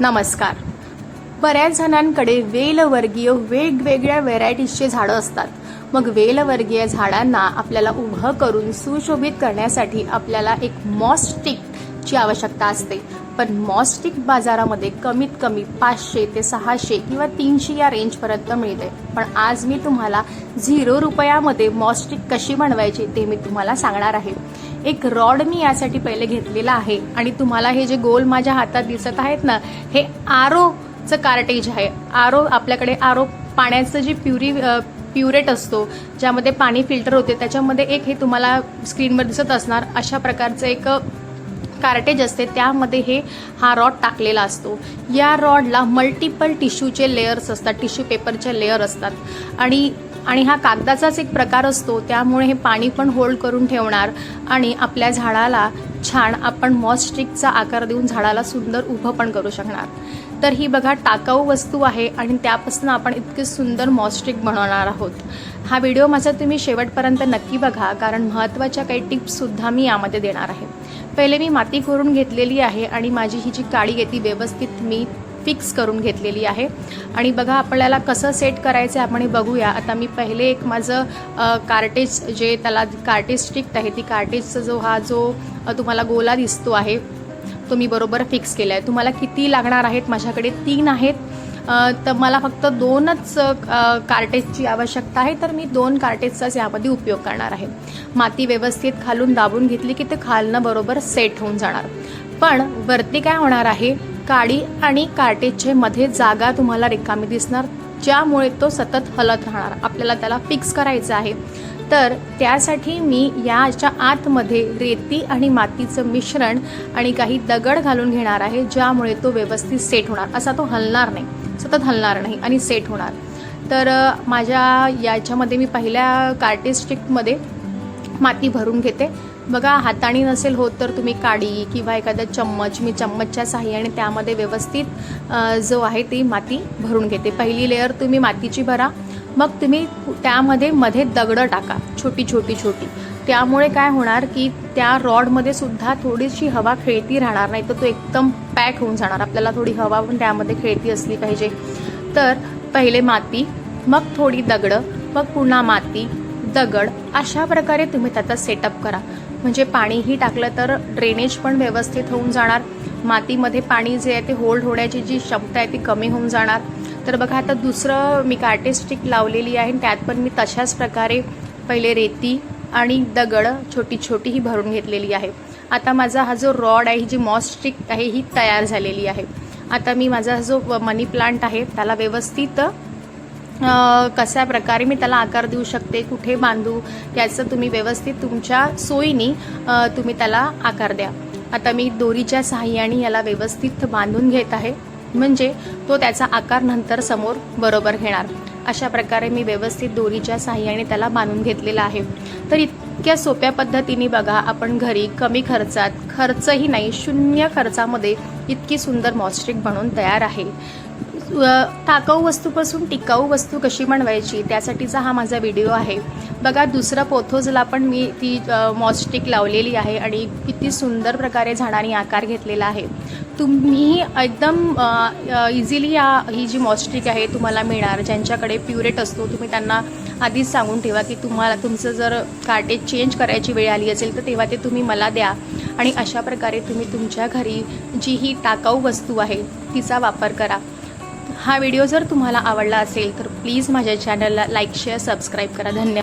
नमस्कार. बऱ्याच जणांकडे वेलवर्गीय वेगवेगळ्या व्हेरायटीजचे झाडं असतात. मग वेलवर्गीय झाडांना आपल्याला उभं करून सुशोभित करण्यासाठी आपल्याला एक मॉस्टिकची आवश्यकता असते. पण मॉस्टिक बाजारामध्ये कमीत कमी पाचशे ते सहाशे किंवा तीनशे या रेंजपर्यंत मिळते. पण आज मी तुम्हाला झिरो रुपयामध्ये मॉस्टिक कशी बनवायची ते मी तुम्हाला सांगणार आहे. एक रॉड मी यासाठी पहिले घेतलेला आहे आणि तुम्हाला हे जे गोल माझ्या हातात दिसत आहेत ना हे आरोचं कार्टेज आहे. आरो आपल्याकडे आरो पाण्याचं जी प्युरी प्युरेट असतो ज्यामध्ये पाणी फिल्टर होते त्याच्यामध्ये एक हे तुम्हाला स्क्रीनवर दिसत असणार. अशा प्रकारचं एक कार्टेज असते त्यामध्ये हे हा रॉड टाकलेला असतो. या रॉडला मल्टिपल टिश्यूचे लेयर्स असतात टिश्यू पेपरचे लेअर असतात. आणि आणि हा कागदाचाच एक प्रकार असतो त्यामुळे हे पाणी पण होल्ड करून ठेवणार आणि आपल्या झाडाला छान आपण मॉस्टिकचा आकार देऊन झाडाला सुंदर उभं पण करू शकणार. तर ही बघा टाकाऊ वस्तू आहे आणि त्यापासून आपण इतके सुंदर मॉस्टिक बनवणार आहोत. हा व्हिडिओ माझा तुम्ही शेवटपर्यंत नक्की बघा कारण महत्त्वाच्या काही टिप्ससुद्धा मी यामध्ये देणार आहे. पहिले मी माती करून घेतलेली आहे आणि माझी ही जी काळी आहे ती व्यवस्थित मी फिक्स करून घेतलेली आहे. आणि बघा आपल्याला कसं सेट करायचं आहे आपण हे बघूया. आता मी पहिले एक माझं कार्टेज जे त्याला कार्टेज स्टिक आहे ती कार्टेजचा जो हा जो तुम्हाला गोला दिसतो आहे तुम्ही बरोबर फिक्स केलं आहे तुम्हाला किती लागणार आहेत? माझ्याकडे तीन आहेत. तर मला फक्त दोनच कार्टेजची आवश्यकता आहे. तर मी दोन कार्टेजचाच यामध्ये उपयोग करणार आहे. माती व्यवस्थित खालून दाबून घेतली की ते खालनं बरोबर सेट होऊन जाणार. पण वरती काय होणार आहे? काडी आणि कार्टेजचे मध्ये जागा तुम्हाला रिकामी दिसणार. ज्यामुळे तो सतत हलत राहणार. आपल्याला त्याला फिक्स करायचं आहे. तर त्यासाठी मी याच्या आतमध्ये रेती आणि मातीचं मिश्रण आणि काही दगड घालून घेणार आहे ज्यामुळे तो व्यवस्थित सेट होणार. असा तो हलणार नाही. सतत हलणार नाही आणि सेट होणार. तर माझ्या याच्यामध्ये मी पहिल्या कार्टिस्टिकमध्ये माती भरून घेते. बघा हाताने नसेल होत तर तुम्ही काडी किंवा एखादा चम्मच मी चम्मचच्या साह्याने त्यामध्ये व्यवस्थित जो आहे ती माती भरून घेते. पहिली लेअर तुम्ही मातीची भरा. मग तुम्ही त्यामध्ये मध्ये दगडं टाका छोटी छोटी छोटी. त्यामुळे काय होणार की त्या रॉडमध्ये सुद्धा थोडीशी हवा खेळती राहणार नाही तर तो एकदम पॅक होऊन जाणार. आपल्याला थोडी हवा पण त्यामध्ये खेळती असली पाहिजे. तर पहिले माती मग थोडी दगडं मग पुन्हा माती दगड अशा प्रकारे तुम्ही त्याचा सेटअप करा. म्हणजे पाणीही टाकलं तर ड्रेनेज पण व्यवस्थित होऊन जाणार. मातीमध्ये पाणी जे आहे ते होल्ड होण्याची जी क्षमता आहे ती कमी होऊन जाणार. तर बघा आता दुसरं मी कार्टेस्टिक लावलेली आहे आणि त्यात पण मी तशाच प्रकारे पहिले रेती आणि दगड छोटी छोटी ही भरून घेतलेली आहे. आता माझा हा जो रॉड आहे ही जी मॉस्टिक आहे ही तयार झालेली आहे. आता मी माझा जो मनी प्लांट आहे त्याला व्यवस्थित कशा प्रकारे मी त्याला आकार देऊ शकते कुठे बांधू याचं तुम्ही व्यवस्थित तुमच्या सोयीनी तुम्ही त्याला आकार द्या. आता मी दोरीच्या सहाय्याने याला व्यवस्थित बांधून घेत आहे. म्हणजे तो त्याचा आकार नंतर समोर बरोबर घेणार. अशा प्रकारे मी व्यवस्थित दोरीच्या सहाय्याने त्याला बांधून घेतलेला आहे. तर इतक्या सोप्या पद्धतीने बघा आपण घरी कमी खर्चात खर्चही नाही शून्य खर्चामध्ये इतकी सुंदर मॉस्ट्रिक बनवून तयार आहे. टाकाऊ वस्तूपासून टिकाऊ वस्तू कशी बनवायची त्यासाठीचा हा माझा व्हिडिओ आहे. बघा दुसरा पोथोजला पण मी ती मॉस्टिक लावलेली आहे आणि किती सुंदर प्रकारे झाडांनी आकार घेतलेला आहे. तुम्ही एकदम इझिली या ही जी मॉस्टिक आहे तुम्हाला मिळणार ज्यांच्याकडे प्युरेट असतो तुम्ही त्यांना आधीच सांगून ठेवा की तुम्हाला तुमचं जर कार्टेज चेंज करायची वेळ आली असेल तर तेव्हा ते तुम्ही मला द्या. आणि अशा प्रकारे तुम्ही तुमच्या घरी जी ही टाकाऊ वस्तू आहे तिचा वापर करा. हा व्हिडिओ जर तुम्हाला आवडला असेल तर प्लीज माझ्या चॅनलला लाईक शेअर सबस्क्राईब करा. धन्यवाद.